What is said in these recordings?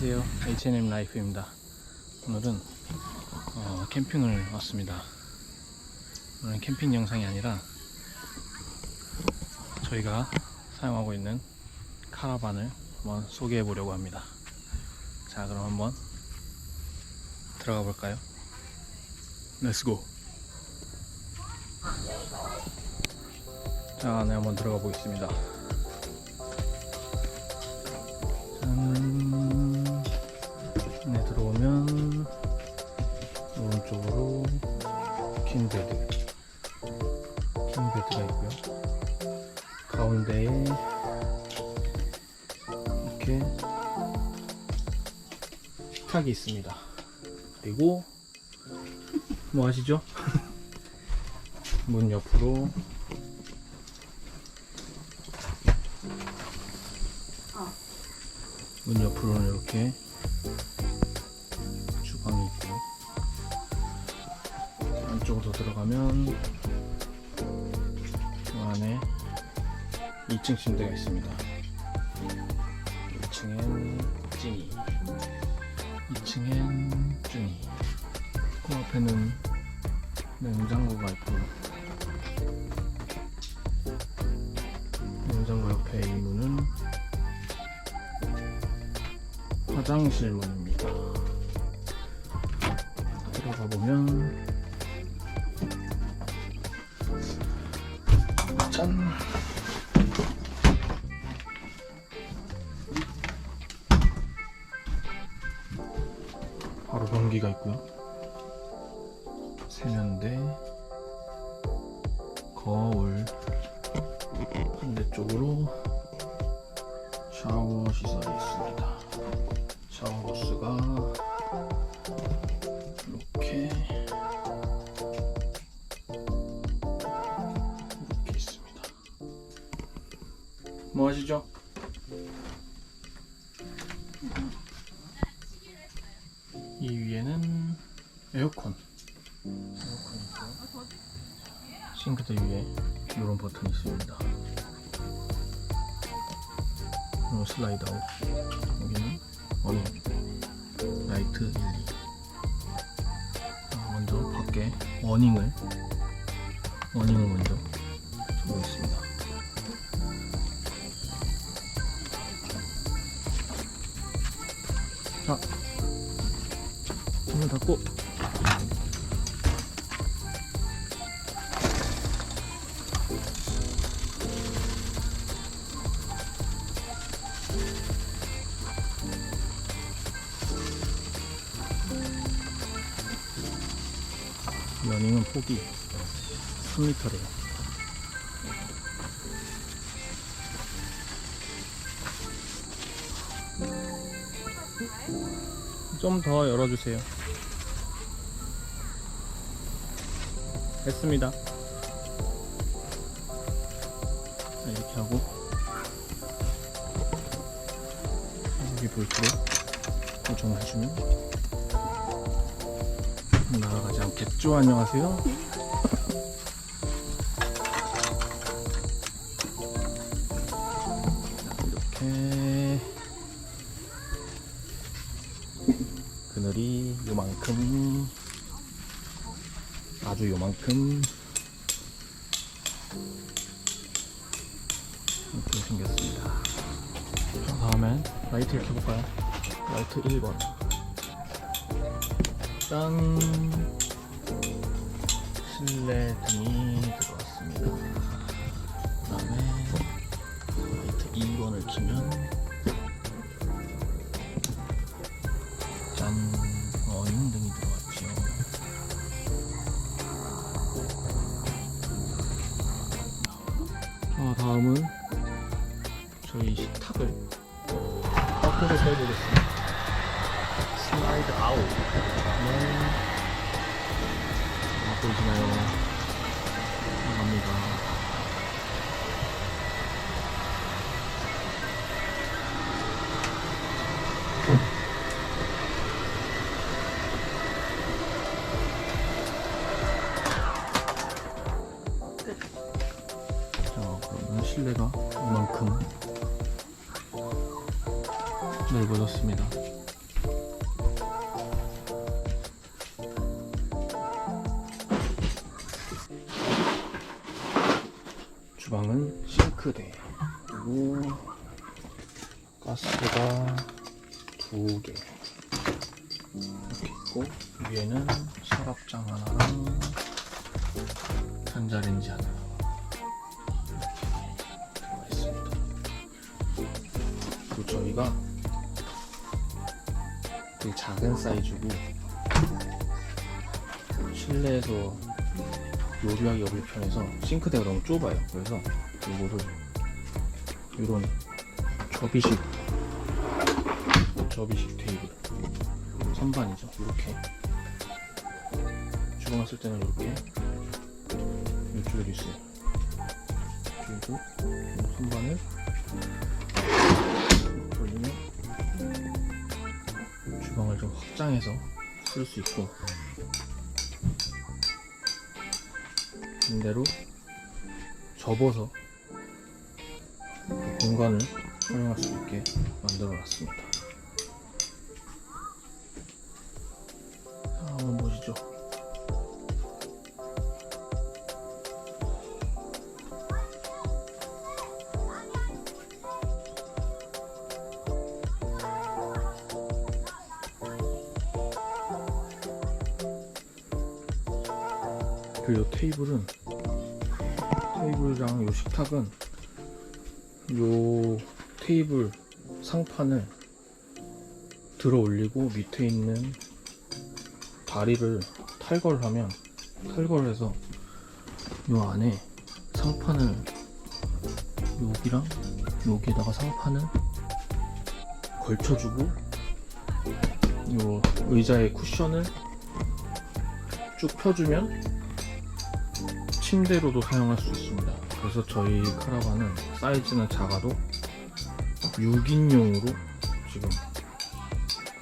안녕하세요. H&M 라이프입니다. 오늘은 어, 캠핑을 왔습니다. 오늘은 캠핑 영상이 아니라 저희가 사용하고 있는 카라반을 한번 소개해 보려고 합니다. 자, 그럼 한번 들어가 볼까요? 렛츠고! 자, 안에 한번 들어가 보겠습니다. 짠. 이렇게 식탁이 있습니다. 그리고 뭐 아시죠? 문 옆으로. 문 옆으로는 이렇게 주방이 있고 안쪽으로 들어가면 그 안에 2층 침대가 있습니다. 1층엔 찐이 2층엔 쭈니 그 앞에는 냉장고가 있고 냉장고 옆에 이 문은 화장실 문입니다. 들어가 보면 짠. 바로 변기가 있고요. 세면대, 거울, 반대쪽으로 샤워 시설이 있습니다. 샤워 부스가 이렇게 이렇게 있습니다. 뭐 하시죠? 에어컨. 에어컨 있고요. 싱크대 위에 이런 버튼이 있습니다. 그리고 슬라이드 아웃 여기는 어닝 라이트 1, 2 자, 먼저 밖에 어닝을 어닝을 먼저 보겠습니다 자 문을 닫고 러닝은 폭이 3m래요. 좀 더 열어주세요. 됐습니다. 자, 이렇게 하고 여기 볼트로 고정을 해주면 날아가지 않겠죠? 안녕하세요. 자, 이렇게 그늘이 요만큼 아주 요만큼 이렇게 생겼습니다. 자, 다음엔 라이트를 켜볼까요? 라이트 1번. 짠! 실내 등이 들어왔습니다. 그 다음에 라이트 2번을 키면 밖으로 세워보겠습니다. 슬라이드 아웃. 네. 아, 보이시나요? 나갑니다. 실내가 이만큼 넓어졌습니다. 주방은 싱크대. 그리고 가스가 두 개. 이렇게 있고 위에는 서랍장 하나랑 전자레인지 하나 저희가 되게 작은 사이즈고 실내에서 요리하기 불편해서 싱크대가 너무 좁아요. 그래서 이거를 이런 접이식 접이식 테이블 선반이죠. 이렇게 주방을 쓸 때는 이렇게 이쪽에도 있어요. 그리고 이 선반을 돌리면 좀 확장해서 쓸 수 있고 반대로 접어서 그 공간을 활용할 수 있게 만들어 놨습니다. 자, 한번 보시죠. 요 테이블은 테이블이랑 요 식탁은 요 테이블 상판을 들어 올리고 밑에 있는 다리를 탈거를 하면 탈거를 해서 요 안에 상판을 여기랑 여기에다가 상판을 걸쳐주고 요 의자의 쿠션을 쭉 펴주면 침대로도 사용할 수 있습니다. 그래서 저희 카라반은 사이즈는 작아도 6인용으로 지금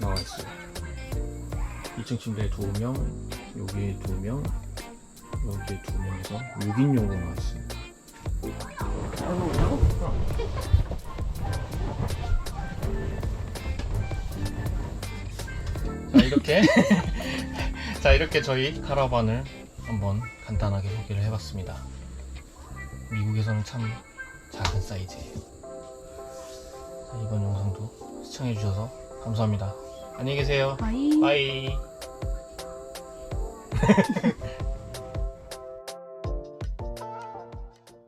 나와 있어요. 2층 침대에 2명, 여기에 2명, 여기에 2명에서 6인용으로 나와 있습니다. 자, 이렇게. 자, 이렇게 저희 카라반을 한번 간단하게 소개를 해봤습니다. 미국에서는 참 작은 사이즈예요. 자, 이번 영상도 시청해주셔서 감사합니다. 안녕히 계세요. 바이. 바이.